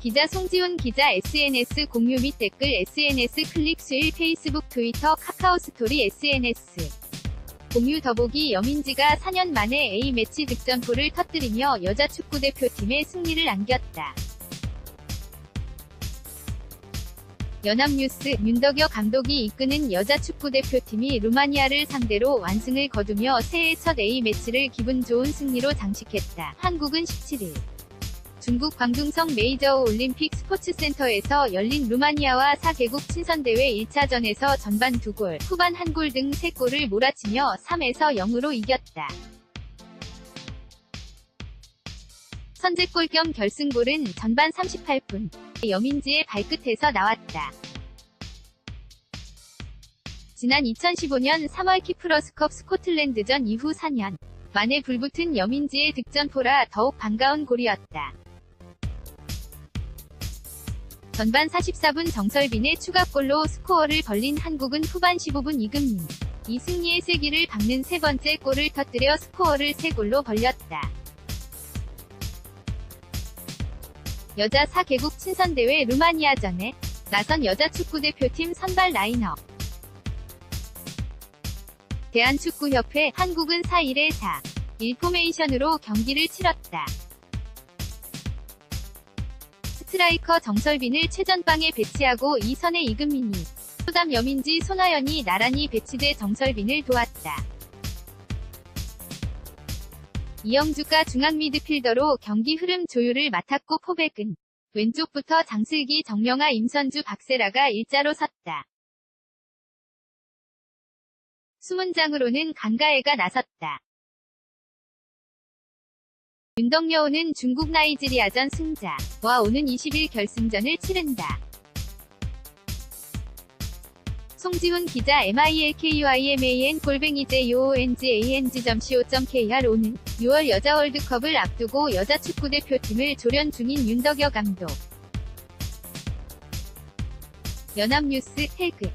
기자 송지훈 기자 SNS 공유 및 댓글 SNS 클릭 수일 페이스북 트위터 카카오 스토리 SNS 공유 더보기 여민지가 4년 만에 A매치 득점포를 터뜨리며 여자 축구대표팀의 승리를 안겼다. 연합뉴스 윤덕여 감독이 이끄는 여자 축구대표팀이 루마니아를 상대로 완승을 거두며 새해 첫 A매치를 기분 좋은 승리로 장식했다. 한국은 17일 중국 광둥성 메이저 올림픽 스포츠센터에서 열린 루마니아와 4개국 친선대회 1차전에서 전반 2골, 후반 1골 등 3골을 몰아치며 3에서 0으로 이겼다. 선제골 겸 결승골은 전반 38분 여민지의 발끝에서 나왔다. 지난 2015년 3월 키프러스컵 스코틀랜드전 이후 4년 만에 불붙은 여민지의 득점포라 더욱 반가운 골이었다. 전반 44분 정설빈의 추가골로 스코어를 벌린 한국은 후반 15분 이금민. 이 승리의 세기를 박는 세 번째 골을 터뜨려 스코어를 3골로 벌렸다. 여자 4개국 친선대회 루마니아전에 나선 여자 축구대표팀 선발 라인업. 대한축구협회 한국은 4일에 4. 1포메이션으로 경기를 치렀다. 스트라이커 정설빈을 최전방에 배치하고 2선에 이금민이, 소담 여민지 손아연이 나란히 배치돼 정설빈을 도왔다. 이영주가 중앙 미드필더로 경기 흐름 조율을 맡았고 포백은 왼쪽부터 장슬기 정명아 임선주 박세라가 일자로 섰다. 수문장으로는 강가애가 나섰다. 윤덕여우는 중국 나이지리아전 승자와 오는 20일 결승전을 치른다. 송지훈 기자 milkyuiman 골뱅이 jongang.co.kr 오는 6월 여자 월드컵을 앞두고 여자 축구대표팀을 조련 중인 윤덕여 감독. 연합뉴스 태그